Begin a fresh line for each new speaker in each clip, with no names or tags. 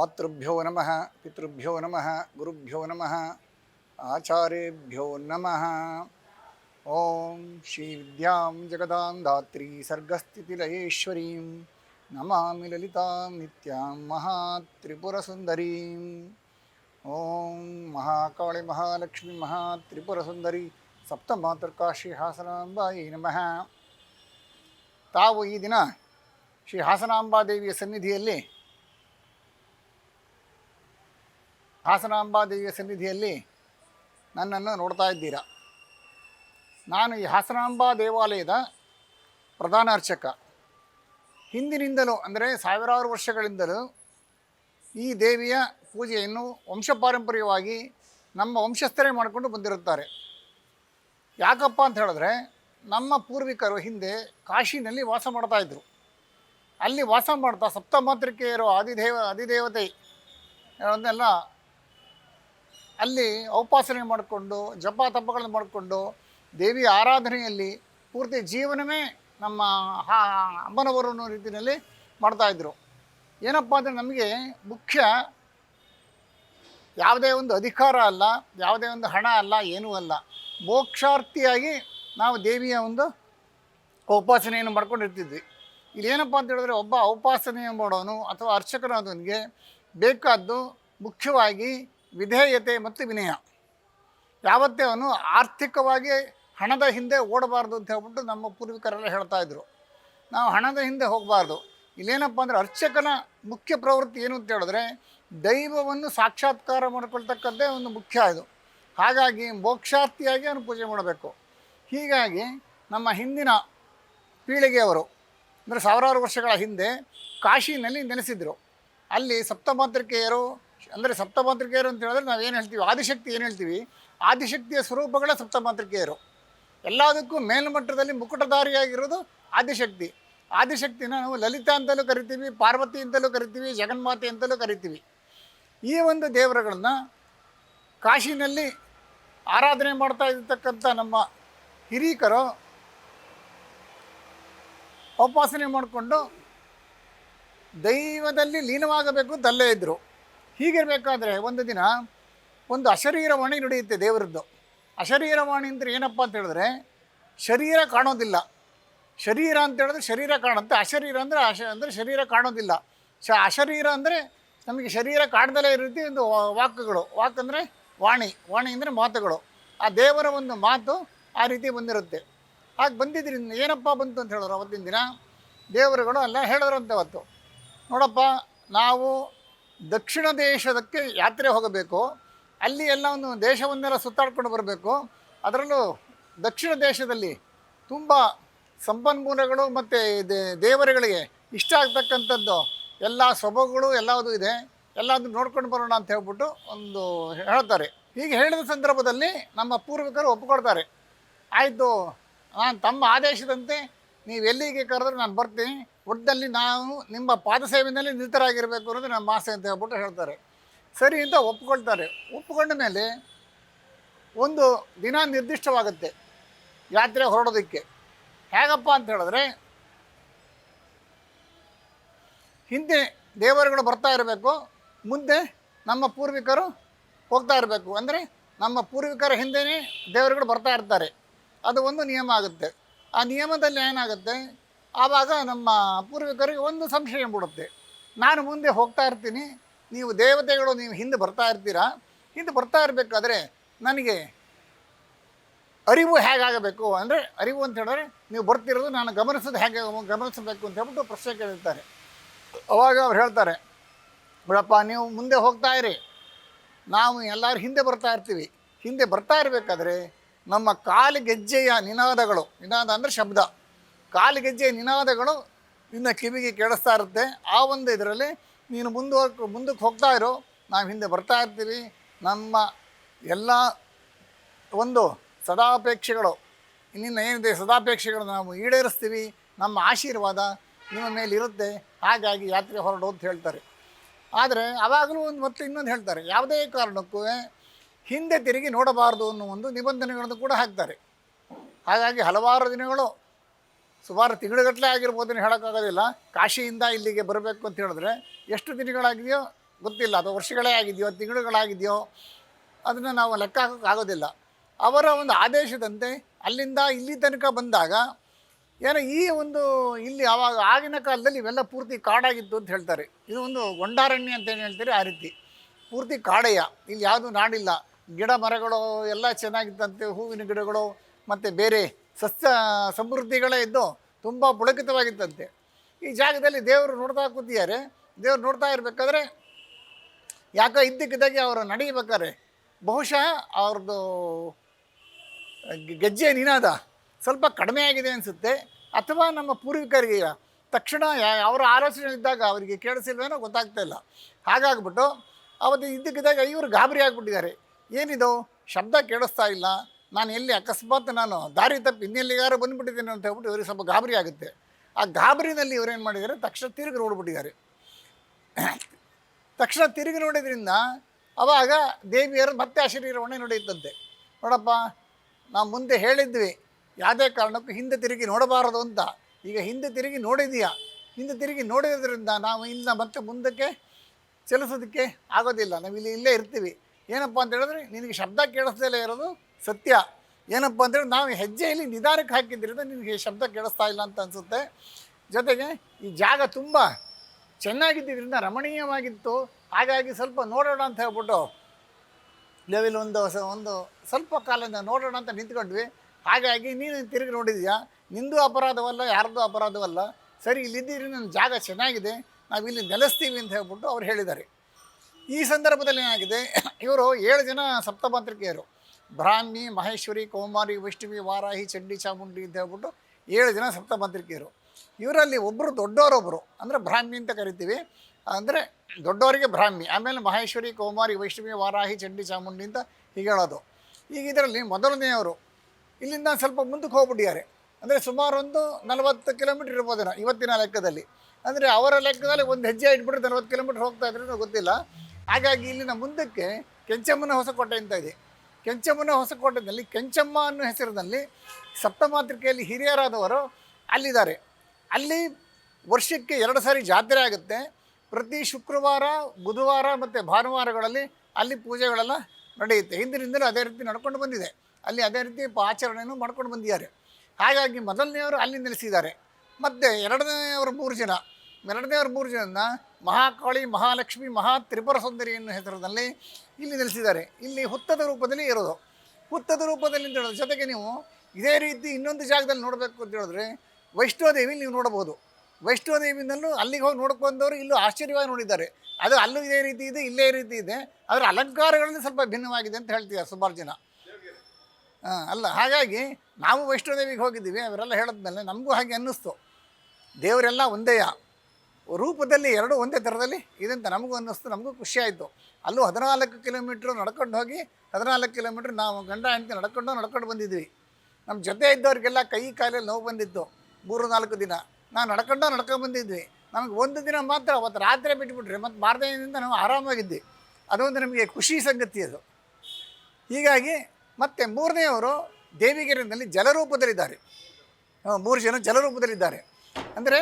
ಮಾತೃಭ್ಯೋ ನಮಃ ಪಿತೃಭ್ಯೋ ನಮಃ ಗುರುಭ್ಯೋ ನಮಃ ಆಚಾರ್ಯೇಭ್ಯೋ ನಮಃ ಓಂ ಶ್ರೀ ವಿದ್ಯಾಂ ಜಗದಾಂ ಧಾತ್ರಿ ಸರ್ಗಸ್ಥಿತಿಲಯೇಶ್ವರೀಂ ನಮಾಮಿ ಲಲಿತಾಂ ನಿತ್ಯಾಂ ಮಹಾತ್ರಿಪುರಸುಂದರೀಂ ಓಂ ಮಹಾಕಾಳಿ ಮಹಾಲಕ್ಷ್ಮಿ ಮಹಾತ್ರಿಪುರಸುಂದರಿ ಸಪ್ತಮಾತೃಕಾಶಿ ಹಾಸನಾಂಬಾಯಿ ನಮಃ ತಾವು ಈ ದಿನ ಶ್ರೀ ಹಾಸನಾಂಬಾದೇವಿಯ ಸನ್ನಿಧಿಯಲ್ಲಿ ಹಾಸನಾಂಬಾದೇವಿಯ ಸನ್ನಿಧಿಯಲ್ಲಿ ನನ್ನನ್ನು ನೋಡ್ತಾ ಇದ್ದೀರಾ. ನಾನು ಈ ಹಾಸನಾಂಬಾ ದೇವಾಲಯದ ಪ್ರಧಾನ ಅರ್ಚಕ. ಹಿಂದಿನಿಂದಲೂ ಅಂದರೆ ಸಾವಿರಾರು ವರ್ಷಗಳಿಂದಲೂ ಈ ದೇವಿಯ ಪೂಜೆಯನ್ನು ವಂಶಪಾರಂಪರ್ಯವಾಗಿ ನಮ್ಮ ವಂಶಸ್ಥರೇ ಮಾಡಿಕೊಂಡು ಬಂದಿರುತ್ತಾರೆ. ಯಾಕಪ್ಪ ಅಂತ ಹೇಳಿದ್ರೆ ನಮ್ಮ ಪೂರ್ವಿಕರು ಹಿಂದೆ ಕಾಶಿನಲ್ಲಿ ವಾಸ ಮಾಡ್ತಾ ಇದ್ದರು ಅಲ್ಲಿ ವಾಸ ಮಾಡ್ತಾ ಸಪ್ತಮಾತೃಕೆಯರು ಆದಿದೇವ ಅಧಿದೇವತೆ ಅವನ್ನೆಲ್ಲ ಅಲ್ಲಿ ಔಪಾಸನೆ ಮಾಡಿಕೊಂಡು, ಜಪ ತಪಗಳನ್ನು ಮಾಡಿಕೊಂಡು ದೇವಿ ಆರಾಧನೆಯಲ್ಲಿ ಪೂರ್ತಿ ಜೀವನವೇ ನಮ್ಮ ಅಮ್ಮನವರು ಅನ್ನೋ ರೀತಿಯಲ್ಲಿ ಮಾಡ್ತಾಯಿದ್ರು ಏನಪ್ಪ ಅಂದರೆ ನಮಗೆ ಮುಖ್ಯ ಯಾವುದೇ ಒಂದು ಅಧಿಕಾರ ಅಲ್ಲ, ಯಾವುದೇ ಒಂದು ಹಣ ಅಲ್ಲ, ಏನೂ ಅಲ್ಲ. ಮೋಕ್ಷಾರ್ಥಿಯಾಗಿ ನಾವು ದೇವಿಯ ಒಂದು ಉಪಾಸನೆಯನ್ನು ಮಾಡ್ಕೊಂಡಿರ್ತಿದ್ವಿ ಇಲ್ಲೇನಪ್ಪ ಅಂತ ಹೇಳಿದ್ರೆ ಒಬ್ಬ ಉಪಾಸನೆ ಮಾಡೋನು ಅಥವಾ ಅರ್ಚಕನಾದವನಿಗೆ ಬೇಕಾದ್ದು ಮುಖ್ಯವಾಗಿ ವಿಧೇಯತೆ ಮತ್ತು ವಿನಯ. ಯಾವತ್ತೇ ಅವನು ಆರ್ಥಿಕವಾಗಿ ಹಣದ ಹಿಂದೆ ಓಡಬಾರ್ದು ಅಂತ ಹೇಳ್ಬಿಟ್ಟು ನಮ್ಮ ಪೂರ್ವಿಕರೆಲ್ಲ ಹೇಳ್ತಾ ಇದ್ರು. ನಾವು ಹಣದ ಹಿಂದೆ ಹೋಗಬಾರ್ದು. ಇಲ್ಲೇನಪ್ಪ ಅಂದರೆ ಅರ್ಚಕನ ಮುಖ್ಯ ಪ್ರವೃತ್ತಿ ಏನು ಅಂತ ಹೇಳಿದ್ರೆ ದೈವವನ್ನು ಸಾಕ್ಷಾತ್ಕಾರ ಮಾಡ್ಕೊಳ್ತಕ್ಕದ್ದೇ ಒಂದು ಮುಖ್ಯ ಇದು. ಹಾಗಾಗಿ ಮೋಕ್ಷಾರ್ಥಿಯಾಗಿ ಅವನು ಪೂಜೆ ಮಾಡಬೇಕು. ಹೀಗಾಗಿ ನಮ್ಮ ಹಿಂದಿನ ಪೀಳಿಗೆಯವರು ಅಂದರೆ ಸಾವಿರಾರು ವರ್ಷಗಳ ಹಿಂದೆ ಕಾಶಿನಲ್ಲಿ ನೆನೆಸಿದ್ರು ಅಲ್ಲಿ ಸಪ್ತಮಾತೃಕೆಯರು ಅಂದರೆ ಸಪ್ತಮಾತೃಕೆಯರು ಅಂತ ಹೇಳಿದ್ರೆ ನಾವು ಏನು ಹೇಳ್ತೀವಿ? ಆದಿಶಕ್ತಿ ಏನು ಹೇಳ್ತೀವಿ? ಆದಿಶಕ್ತಿಯ ಸ್ವರೂಪಗಳ ಸಪ್ತಮಾತೃಕೆಯರು ಎಲ್ಲದಕ್ಕೂ ಮೇಲ್ಮಟ್ಟದಲ್ಲಿ ಮುಕುಟಧಾರಿಯಾಗಿರೋದು ಆದಿಶಕ್ತಿ. ಆದಿಶಕ್ತಿನ ನಾವು ಲಲಿತಾ ಅಂತಲೂ ಕರಿತೀವಿ, ಪಾರ್ವತಿ ಅಂತಲೂ ಕರಿತೀವಿ, ಜಗನ್ಮಾತೆ ಅಂತಲೂ ಕರಿತೀವಿ. ಈ ಒಂದು ದೇವರುಗಳನ್ನು ಕಾಶಿನಲ್ಲಿ ಆರಾಧನೆ ಮಾಡ್ತಾ ಇರ್ತಕ್ಕಂಥ ನಮ್ಮ ಹಿರೀಕರು ಉಪಾಸನೆ ಮಾಡಿಕೊಂಡು ದೈವದಲ್ಲಿ ಲೀನವಾಗಬೇಕು ದಲ್ಲೇ ಇದ್ದರು ಹೀಗಿರಬೇಕಾದ್ರೆ ಒಂದು ದಿನ ಒಂದು ಅಶರೀರವಾಣಿ ನಡೆಯುತ್ತೆ ದೇವರದ್ದು. ಅಶರೀರವಾಣಿ ಅಂದರೆ ಏನಪ್ಪ ಅಂತ ಹೇಳಿದ್ರೆ ಶರೀರ ಕಾಣೋದಿಲ್ಲ. ಶರೀರ ಅಂತ ಹೇಳಿದ್ರೆ ಶರೀರ ಕಾಣುತ್ತೆ. ಅಶರೀರ ಅಂದರೆ ಅಶ, ಅಂದರೆ ಶರೀರ ಕಾಣೋದಿಲ್ಲ. ಶ, ಅಶರೀರ ಅಂದರೆ ನಮಗೆ ಶರೀರ ಕಾಣದಲ್ಲೇ ಇರೋ ರೀತಿ ಒಂದು ವಾಕ್ಯಗಳು. ವಾಕ್ ಅಂದರೆ ವಾಣಿ. ವಾಣಿ ಅಂದರೆ ಮಾತುಗಳು. ಆ ದೇವರ ಒಂದು ಮಾತು ಆ ರೀತಿ ಬಂದಿರುತ್ತೆ. ಹಾಗೆ ಬಂದಿದ್ದರಿಂದ ಏನಪ್ಪ ಬಂತು ಅಂತ ಹೇಳಿದ್ರು ಅವತ್ತಿನ ದಿನ ದೇವರುಗಳು ಎಲ್ಲ ಹೇಳಿದ್ರಂತೆ ಅವತ್ತು. ನೋಡಪ್ಪ, ನಾವು ದಕ್ಷಿಣ ದೇಶದಕ್ಕೆ ಯಾತ್ರೆ ಹೋಗಬೇಕು, ಅಲ್ಲಿ ಎಲ್ಲ ಒಂದು ದೇಶವನ್ನೆಲ್ಲ ಸುತ್ತಾಡ್ಕೊಂಡು ಬರಬೇಕು. ಅದರಲ್ಲೂ ದಕ್ಷಿಣ ದೇಶದಲ್ಲಿ ತುಂಬ ಸಂಪನ್ಮೂಲಗಳು ಮತ್ತು ದೇವರುಗಳಿಗೆ ಇಷ್ಟ ಆಗ್ತಕ್ಕಂಥದ್ದು, ಎಲ್ಲ ಸೊಬಗುಗಳು ಎಲ್ಲವೂ ಇದೆ. ಎಲ್ಲದನ್ನು ನೋಡ್ಕೊಂಡು ಬರೋಣ ಅಂತ ಹೇಳ್ಬಿಟ್ಟು ಒಂದು ಹೇಳ್ತಾರೆ. ಹೀಗೆ ಹೇಳಿದ ಸಂದರ್ಭದಲ್ಲಿ ನಮ್ಮ ಪೂರ್ವಿಕರು ಒಪ್ಪಿಕೊಳ್ತಾರೆ ಆಯಿತು, ನಾನು ತಮ್ಮ ಆದೇಶದಂತೆ ನೀವು ಎಲ್ಲಿಗೆ ಕರೆದ್ರೆ ನಾನು ಬರ್ತೀನಿ. ಒಟ್ಟಲ್ಲಿ ನಾವು ನಿಮ್ಮ ಪಾದ ಸೇವೆಯಲ್ಲಿ ನಿರತರಾಗಿರಬೇಕು ಅನ್ನೋದು ನಮ್ಮ ಆಸೆ ಅಂತ ಹೇಳ್ಬಿಟ್ಟು ಹೇಳ್ತಾರೆ. ಸರಿ ಅಂತ ಒಪ್ಕೊಳ್ತಾರೆ. ಒಪ್ಕೊಂಡ ಮೇಲೆ ಒಂದು ದಿನ ನಿರ್ದಿಷ್ಟವಾಗುತ್ತೆ ಯಾತ್ರೆ ಹೊರಡೋದಕ್ಕೆ. ಹೇಗಪ್ಪ ಅಂತ ಹೇಳಿದ್ರೆ, ಹಿಂದೆ ದೇವರುಗಳು ಬರ್ತಾ ಇರಬೇಕು, ಮುಂದೆ ನಮ್ಮ ಪೂರ್ವಿಕರು ಹೋಗ್ತಾ ಇರಬೇಕು. ಅಂದರೆ ನಮ್ಮ ಪೂರ್ವಿಕರ ಹಿಂದೆಯೇ ದೇವರುಗಳು ಬರ್ತಾ ಇರ್ತಾರೆ. ಅದು ಒಂದು ನಿಯಮ ಆಗುತ್ತೆ. ಆ ನಿಯಮದಲ್ಲಿ ಏನಾಗುತ್ತೆ? ಆವಾಗ ನಮ್ಮ ಪೂರ್ವಿಕರಿಗೆ ಒಂದು ಸಂಶಯ ಬಿಡುತ್ತೆ ನಾನು ಮುಂದೆ ಹೋಗ್ತಾ ಇರ್ತೀನಿ, ನೀವು ದೇವತೆಗಳು ನೀವು ಹಿಂದೆ ಬರ್ತಾ ಇರ್ತೀರಾ? ಹಿಂದೆ ಬರ್ತಾ ಇರಬೇಕಾದ್ರೆ ನನಗೆ ಅರಿವು ಹೇಗಾಗಬೇಕು? ಅಂದರೆ ಅರಿವು ಅಂತ ಹೇಳಿದ್ರೆ ನೀವು ಬರ್ತಿರೋದು ನಾನು ಗಮನಿಸೋದು ಹೇಗೆ ಗಮನಿಸಬೇಕು ಅಂತ ಹೇಳ್ಬಿಟ್ಟು ಪ್ರಶ್ನೆ ಕೇಳಿರ್ತಾರೆ. ಅವಾಗ ಅವ್ರು ಹೇಳ್ತಾರೆ, ಬಿಡಪ್ಪ, ನೀವು ಮುಂದೆ ಹೋಗ್ತಾ ಇರಿ. ನಾವು ಎಲ್ಲರೂ ಹಿಂದೆ ಬರ್ತಾ ಇರ್ತೀವಿ. ಹಿಂದೆ ಬರ್ತಾ ಇರಬೇಕಾದ್ರೆ ನಮ್ಮ ಕಾಲು ಗೆಜ್ಜೆಯ ನಿನಾದಗಳು. ನಿನಾದ ಅಂದರೆ ಶಬ್ದ. ಕಾಲು ಗೆಜ್ಜೆಯ ನಿನಾದಗಳು ನಿನ್ನ ಕಿವಿಗೆ ಕೇಳಿಸ್ತಾ ಇರುತ್ತೆ. ಆ ಒಂದು ಇದರಲ್ಲಿ ನೀನು ಮುಂದುವರ್ ಮುಂದಕ್ಕೆ ಹೋಗ್ತಾ ಇರೋ, ನಾವು ಹಿಂದೆ ಬರ್ತಾ ಇರ್ತೀವಿ. ನಮ್ಮ ಎಲ್ಲ ಒಂದು ಸದಾಪೇಕ್ಷೆಗಳು, ನಿನ್ನ ಏನಿದೆ ಸದಾಪೇಕ್ಷೆಗಳು ನಾವು ಈಡೇರಿಸ್ತೀವಿ. ನಮ್ಮ ಆಶೀರ್ವಾದ ನಿಮ್ಮ ಮೇಲೆ ಇರುತ್ತೆ. ಹಾಗಾಗಿ ಯಾತ್ರೆ ಹೊರಡು ಅಂತ ಹೇಳ್ತಾರೆ. ಆದರೆ ಆವಾಗಲೂ ಒಂದು ಮತ್ತೆ ಇನ್ನೊಂದು ಹೇಳ್ತಾರೆ. ಯಾವುದೇ ಕಾರಣಕ್ಕೂ ಹಿಂದೆ ತಿರುಗಿ ನೋಡಬಾರದು ಅನ್ನೋ ಒಂದು ನಿಬಂಧನೆಗಳನ್ನು ಕೂಡ ಹಾಕ್ತಾರೆ. ಹಾಗಾಗಿ ಹಲವಾರು ದಿನಗಳು, ಸುಮಾರು ತಿಂಗಳುಗಟ್ಟಲೆ ಆಗಿರ್ಬೋದು ಹೇಳೋಕ್ಕಾಗೋದಿಲ್ಲ. ಕಾಶಿಯಿಂದ ಇಲ್ಲಿಗೆ ಬರಬೇಕು ಅಂತ ಹೇಳಿದ್ರೆ ಎಷ್ಟು ದಿನಗಳಾಗಿದೆಯೋ ಗೊತ್ತಿಲ್ಲ. ಅಥವಾ ವರ್ಷಗಳೇ ಆಗಿದೆಯೋ, ತಿಂಗಳುಗಳಾಗಿದೆಯೋ ಅದನ್ನು ನಾವು ಲೆಕ್ಕ ಹಾಕೋಕ್ಕಾಗೋದಿಲ್ಲ. ಅವರ ಒಂದು ಆದೇಶದಂತೆ ಅಲ್ಲಿಂದ ಇಲ್ಲಿ ತನಕ ಬಂದಾಗ ಏನೋ ಈ ಒಂದು ಇಲ್ಲಿ ಆವಾಗ ಆಗಿನ ಕಾಲದಲ್ಲಿ ಇವೆಲ್ಲ ಪೂರ್ತಿ ಕಾಡಾಗಿತ್ತು ಅಂತ ಹೇಳ್ತಾರೆ. ಇದು ಒಂದು ಗೊಂಡಾರಣ್ಯ ಅಂತ ಏನು ಹೇಳ್ತಾರೆ? ಆ ರೀತಿ. ಪೂರ್ತಿ ಕಾಡೆಯ. ಇಲ್ಲಿ ಯಾವುದು ನಾಡಿಲ್ಲ. ಗಿಡ ಮರಗಳು ಎಲ್ಲ ಚೆನ್ನಾಗಿದ್ದಂತೆ, ಹೂವಿನ ಗಿಡಗಳು ಮತ್ತು ಬೇರೆ ಸಸ್ಯ ಸಮೃದ್ಧಿಗಳೇ ಇದ್ದು ತುಂಬ ಪುಳಕಿತವಾಗಿತ್ತಂತೆ ಈ ಜಾಗದಲ್ಲಿ ದೇವರು ನೋಡ್ತಾ ಕೂತಿದ್ದಾರೆ. ದೇವರು ನೋಡ್ತಾ ಇರಬೇಕಾದ್ರೆ ಯಾಕೋ ಇದ್ದಕ್ಕಿದ್ದಾಗೆ ಅವರು ನಡೀಬೇಕಾದ್ರೆ. ಬಹುಶಃ ಅವ್ರದ್ದು ಗೆಜ್ಜೆ ನಿನಾದ ಸ್ವಲ್ಪ ಕಡಿಮೆ ಆಗಿದೆ ಅನಿಸುತ್ತೆ. ಅಥವಾ ನಮ್ಮ ಪೂರ್ವಿಕರಿಗೆ ತಕ್ಷಣ ಅವರ ಆಲೋಚನೆ ಇದ್ದಾಗ ಅವರಿಗೆ ಕೇಳಿಸಿಲ್ವೇನೋ ಗೊತ್ತಾಗ್ತಾ ಇಲ್ಲ. ಹಾಗಾಗ್ಬಿಟ್ಟು ಅವತ್ತು ಇದ್ದಕ್ಕಿದ್ದಾಗ ಇವರು ಗಾಬರಿ ಆಗಿಬಿಟ್ಟಿದ್ದಾರೆ. ಏನಿದು? ಶಬ್ದ ಕೇಳಿಸ್ತಾ ಇಲ್ಲ. ನಾನು ಎಲ್ಲಿ ಅಕಸ್ಮಾತ್ ನಾನು ದಾರಿ ತಪ್ಪಿ ಇನ್ನೆಲ್ಲಿಗಾರು ಬಂದುಬಿಟ್ಟಿದ್ದೇನೆ ಅಂತ ಹೇಳ್ಬಿಟ್ಟು ಇವ್ರಿಗೆ ಸ್ವಲ್ಪ ಗಾಬರಿ ಆಗುತ್ತೆ. ಆ ಗಾಬರಿನಲ್ಲಿ ಇವರೇನು ಮಾಡಿದ್ದಾರೆ? ತಕ್ಷಣ ತಿರುಗಿ ನೋಡಿಬಿಟ್ಟಿದ್ದಾರೆ. ತಕ್ಷಣ ತಿರುಗಿ ನೋಡಿದ್ರಿಂದ ಅವಾಗ ದೇವಿಯರು ಮತ್ತೆ ಆ ಶರೀರವನ್ನೇ ನಡೆಯುತ್ತಂತೆ. ನೋಡಪ್ಪ, ನಾವು ಮುಂದೆ ಹೇಳಿದ್ವಿ, ಯಾವುದೇ ಕಾರಣಕ್ಕೂ ಹಿಂದೆ ತಿರುಗಿ ನೋಡಬಾರದು ಅಂತ. ಈಗ ಹಿಂದೆ ತಿರುಗಿ ನೋಡಿದೀಯಾ ಹಿಂದೆ ತಿರುಗಿ ನೋಡಿದ್ರಿಂದ ನಾವು ಇನ್ನು ಮತ್ತೆ ಮುಂದಕ್ಕೆ ಚಲಿಸೋದಕ್ಕೆ ಆಗೋದಿಲ್ಲ. ನಾವು ಇಲ್ಲಿ ಇಲ್ಲೇ ಇರ್ತೀವಿ. ಏನಪ್ಪ ಅಂತ ಹೇಳಿದ್ರೆ, ನಿನಗೆ ಶಬ್ದ ಕೇಳಿಸ್ದಲೇ ಇರೋದು ಸತ್ಯ. ಏನಪ್ಪ ಅಂತೇಳಿ ನಾವು ಹೆಜ್ಜೆಯಲ್ಲಿ ನಿಧಾನಕ್ಕೆ ಹಾಕಿದ್ದರಿಂದ ನಿನಗೆ ಶಬ್ದ ಕೇಳಿಸ್ತಾ ಇಲ್ಲ ಅಂತ ಅನಿಸುತ್ತೆ. ಜೊತೆಗೆ ಈ ಜಾಗ ತುಂಬ ಚೆನ್ನಾಗಿದ್ದರಿಂದ ರಮಣೀಯವಾಗಿತ್ತು. ಹಾಗಾಗಿ ಸ್ವಲ್ಪ ನೋಡೋಣ ಅಂತ ಹೇಳ್ಬಿಟ್ಟು ಲೆವೆಲ್ ಒಂದು ಒಂದು ಸ್ವಲ್ಪ ಕಾಲದಿಂದ ನೋಡೋಣ ಅಂತ ನಿಂತ್ಕೊಂಡ್ವಿ. ಹಾಗಾಗಿ ನೀನು ತಿರುಗಿ ನೋಡಿದ್ಯಾ? ನಿಂದು ಅಪರಾಧವಲ್ಲ, ಯಾರ್ದು ಅಪರಾಧವಲ್ಲ. ಸರಿ, ಇಲ್ಲಿದ್ದೀರಿ, ನನ್ನ ಜಾಗ ಚೆನ್ನಾಗಿದೆ. ನಾವು ಇಲ್ಲಿ ನೆಲೆಸ್ತೀವಿ ಅಂತ ಹೇಳ್ಬಿಟ್ಟು ಅವ್ರು ಹೇಳಿದ್ದಾರೆ. ಈ ಸಂದರ್ಭದಲ್ಲಿ ಏನಾಗಿದೆ? ಇವರು ಏಳು ಜನ ಸಪ್ತಮಾಂತ್ರಿಕೆಯರು. ಬ್ರಾಹ್ಮಿ, ಮಹೇಶ್ವರಿ, ಕೌಮಾರಿ, ವೈಷ್ಣವಿ, ವಾರಾಹಿ, ಚಂಡಿ, ಚಾಮುಂಡಿ ಅಂತ ಹೇಳ್ಬಿಟ್ಟು ಏಳು ಜನ ಸಪ್ತಮಾಂತ್ರಿಕೆಯರು. ಇವರಲ್ಲಿ ಒಬ್ಬರು ದೊಡ್ಡವರೊಬ್ಬರು ಅಂದರೆ ಬ್ರಾಹ್ಮಿ ಅಂತ ಕರಿತೀವಿ. ಅಂದರೆ ದೊಡ್ಡವರಿಗೆ ಬ್ರಾಹ್ಮಿ, ಆಮೇಲೆ ಮಹೇಶ್ವರಿ, ಕೌಮಾರಿ, ವೈಷ್ಣವಿ, ವಾರಾಹಿ, ಚಂಡಿ, ಚಾಮುಂಡಿ ಅಂತ ಹೀಗೆ ಹೇಳೋದು. ಈಗ ಇದರಲ್ಲಿ ಮೊದಲನೆಯವರು ಇಲ್ಲಿಂದ ಸ್ವಲ್ಪ ಮುಂದಕ್ಕೆ ಹೋಗ್ಬಿಟ್ಟಿದ್ದಾರೆ. ಅಂದರೆ ಸುಮಾರು ಒಂದು ನಲವತ್ತು ಕಿಲೋಮೀಟ್ರ್ ಇರ್ಬೋದೇನೋ ಇವತ್ತಿನ ಲೆಕ್ಕದಲ್ಲಿ. ಅಂದರೆ ಅವರ ಲೆಕ್ಕದಲ್ಲಿ ಒಂದು ಹೆಜ್ಜೆ ಇಟ್ಬಿಟ್ಟು ನಲವತ್ತು ಕಿಲೋಮೀಟ್ರ್ ಹೋಗ್ತಾ ಇದ್ರೆ ಗೊತ್ತಿಲ್ಲ. ಹಾಗಾಗಿ ಇಲ್ಲಿನ ಮುಂದಕ್ಕೆ ಕೆಂಚಮ್ಮನ ಹೊಸಕೋಟೆ ಅಂತ ಇದೆ. ಕೆಂಚಮ್ಮನ ಹೊಸಕೋಟೆಯಲ್ಲಿ ಕೆಂಚಮ್ಮ ಅನ್ನೋ ಹೆಸರಿನಲ್ಲಿ ಸಪ್ತಮಾತೃಕೆಯಲ್ಲಿ ಹಿರಿಯರಾದವರು ಅಲ್ಲಿದ್ದಾರೆ. ಅಲ್ಲಿ ವರ್ಷಕ್ಕೆ ಎರಡು ಸಾರಿ ಜಾತ್ರೆ ಆಗುತ್ತೆ. ಪ್ರತಿ ಶುಕ್ರವಾರ, ಬುಧವಾರ ಮತ್ತು ಭಾನುವಾರಗಳಲ್ಲಿ ಅಲ್ಲಿ ಪೂಜೆಗಳೆಲ್ಲ ನಡೆಯುತ್ತೆ. ಹಿಂದಿನಿಂದಲೂ ಅದೇ ರೀತಿ ನಡ್ಕೊಂಡು ಬಂದಿದೆ. ಅಲ್ಲಿ ಅದೇ ರೀತಿ ಆಚರಣೆಯನ್ನು ಮಾಡ್ಕೊಂಡು ಬಂದಿದ್ದಾರೆ. ಹಾಗಾಗಿ ಮೊದಲನೆಯವರು ಅಲ್ಲಿ ನೆಲೆಸಿದ್ದಾರೆ. ಮತ್ತು ಎರಡನೆಯವರು ಮೂರು ಜನ. ಎರಡನೆಯವರು ಮೂರು ಜನ ಮಹಾಕಾಳಿ, ಮಹಾಲಕ್ಷ್ಮಿ, ಮಹಾ ತ್ರಿಪುರ ಸುಂದರಿ ಎನ್ನುವ ಹೆಸರಿನಲ್ಲಿ ಇಲ್ಲಿ ನೆಲೆಸಿದ್ದಾರೆ. ಇಲ್ಲಿ ಹುತ್ತದ ರೂಪದಲ್ಲಿ ಇರೋದು ಹುತ್ತದ ರೂಪದಲ್ಲಿ ಅಂತ ಹೇಳೋದು ಜೊತೆಗೆ ನೀವು ಇದೇ ರೀತಿ ಇನ್ನೊಂದು ಜಾಗದಲ್ಲಿ ನೋಡಬೇಕು ಅಂತ ಹೇಳಿದ್ರೆ ವೈಷ್ಣೋದೇವಿ ನೀವು ನೋಡಬಹುದು. ವೈಷ್ಣೋದೇವಿನಲ್ಲೂ ಅಲ್ಲಿಗೆ ಹೋಗಿ ನೋಡ್ಕೊಂಡವರು ಇಲ್ಲೂ ಆಶ್ಚರ್ಯವಾಗಿ ನೋಡಿದ್ದಾರೆ. ಅದು ಅಲ್ಲೂ ಇದೇ ರೀತಿ ಇದೆ, ಇಲ್ಲೇ ರೀತಿ ಇದೆ. ಅದರ ಅಲಂಕಾರಗಳಲ್ಲಿ ಸ್ವಲ್ಪ ಭಿನ್ನವಾಗಿದೆ ಅಂತ ಹೇಳ್ತೀವಿ ಸುಮಾರು ಜನ ಅಲ್ಲ, ಹಾಗಾಗಿ ನಾವು ವೈಷ್ಣೋದೇವಿಗೆ ಹೋಗಿದ್ದೀವಿ, ಅವರೆಲ್ಲ ಹೇಳಿದ್ಮೇಲೆ ನಮಗೂ ಹಾಗೆ ಅನ್ನಿಸ್ತು. ದೇವರೆಲ್ಲ ಒಂದೇಯ ರೂಪದಲ್ಲಿ ಎರಡು ಒಂದೇ ಥರದಲ್ಲಿ ಇದಂತ ನಮಗೂ ಅನ್ನಿಸ್ತು, ನಮಗೂ ಖುಷಿ ಆಯಿತು. ಅಲ್ಲೂ ಹದಿನಾಲ್ಕು ಕಿಲೋಮೀಟ್ರ್ ನಡ್ಕೊಂಡು ಹೋಗಿ, ಹದಿನಾಲ್ಕು ಕಿಲೋಮೀಟ್ರ್ ನಾವು ಗಂಡ ಹೆಂಡತಿ ನಡ್ಕೊಂಡು ನಡ್ಕೊಂಡು ಬಂದಿದ್ವಿ. ನಮ್ಮ ಜೊತೆ ಇದ್ದವ್ರಿಗೆಲ್ಲ ಕೈ ಕಾಲಲ್ಲಿ ನೋವು ಬಂದಿತ್ತು, ಮೂರು ನಾಲ್ಕು ದಿನ. ನಾವು ನಡ್ಕೊಂಡು ನಡ್ಕೊಂಡು ಬಂದಿದ್ವಿ. ನಮಗೆ ಒಂದು ದಿನ ಮಾತ್ರ ಅವತ್ತು ರಾತ್ರಿ ಬಿಟ್ಬಿಟ್ರೆ, ಮತ್ತು ಮಾರನೇ ದಿನದಿಂದ ನಾವು ಆರಾಮಾಗಿದ್ವಿ. ಅದೊಂದು ನಮಗೆ ಖುಷಿ ಸಂಗತಿ ಅದು. ಹೀಗಾಗಿ ಮತ್ತೆ ಮೂರನೆಯವರು ದೇವಿಗೆರೆಯಲ್ಲಿ ಜಲರೂಪದಲ್ಲಿದ್ದಾರೆ. ಮೂರು ಜನ ಜಲರೂಪದಲ್ಲಿದ್ದಾರೆ. ಅಂದರೆ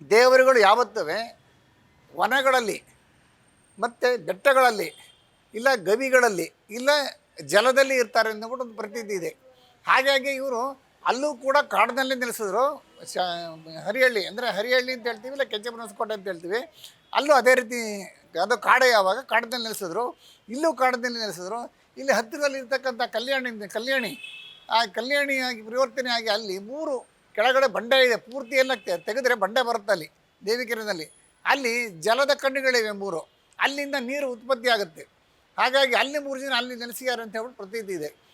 ದೇವರುಗಳು ಯಾವತ್ತವೆ? ವನಗಳಲ್ಲಿ, ಮತ್ತು ಬೆಟ್ಟಗಳಲ್ಲಿ, ಇಲ್ಲ ಗವಿಗಳಲ್ಲಿ, ಇಲ್ಲ ಜಲದಲ್ಲಿ ಇರ್ತಾರೆ ಕೂಡ ಒಂದು ಪ್ರತೀತಿ ಇದೆ. ಹಾಗಾಗಿ ಇವರು ಅಲ್ಲೂ ಕೂಡ ಕಾಡಿನಲ್ಲಿ ನೆಲೆಸಿದ್ರು. ಹರಿಹಳ್ಳಿ, ಅಂದರೆ ಹರಿಹಳ್ಳಿ ಅಂತ ಹೇಳ್ತೀವಿ, ಇಲ್ಲ ಕೆಂಚಪನಸಕೋಟೆ ಅಂತ ಹೇಳ್ತೀವಿ. ಅಲ್ಲೂ ಅದೇ ರೀತಿ, ಅದು ಕಾಡೆ ಯಾವಾಗ? ಕಾಡದಲ್ಲಿ ನೆಲೆಸಿದ್ರು. ಇಲ್ಲೂ ಕಾಡದಲ್ಲಿ ನೆಲೆಸಿದ್ರು. ಇಲ್ಲಿ ಹತ್ತಿರದಲ್ಲಿ ಇರ್ತಕ್ಕಂಥ ಕಲ್ಯಾಣಿ ಕಲ್ಯಾಣಿ, ಆ ಕಲ್ಯಾಣಿಯಾಗಿ, ಪರಿವರ್ತನೆಯಾಗಿ ಅಲ್ಲಿ ಮೂರು ಕೆಳಗಡೆ ಬಂಡೆ ಇದೆ, ಪೂರ್ತಿ ತೆ- ತೆಗೆದ್ರೆ ಬಂಡೆ ಬರುತ್ತೆ ಅಲ್ಲಿ ದೇವಿಕೆರೆನಲ್ಲಿ ಅಲ್ಲಿ ಜಲದ ಕಣ್ಣುಗಳಿವೆ ಮೂರು. ಅಲ್ಲಿಂದ ನೀರು ಉತ್ಪತ್ತಿ ಆಗುತ್ತೆ. ಹಾಗಾಗಿ ಅಲ್ಲಿ ಮೂರು ಜನ ಅಲ್ಲಿ ನೆಲೆಸಿದ್ದಾರೆ ಅಂತ ಹೇಳ್ಬಿಟ್ಟು ಪ್ರತೀತಿ ಇದೆ.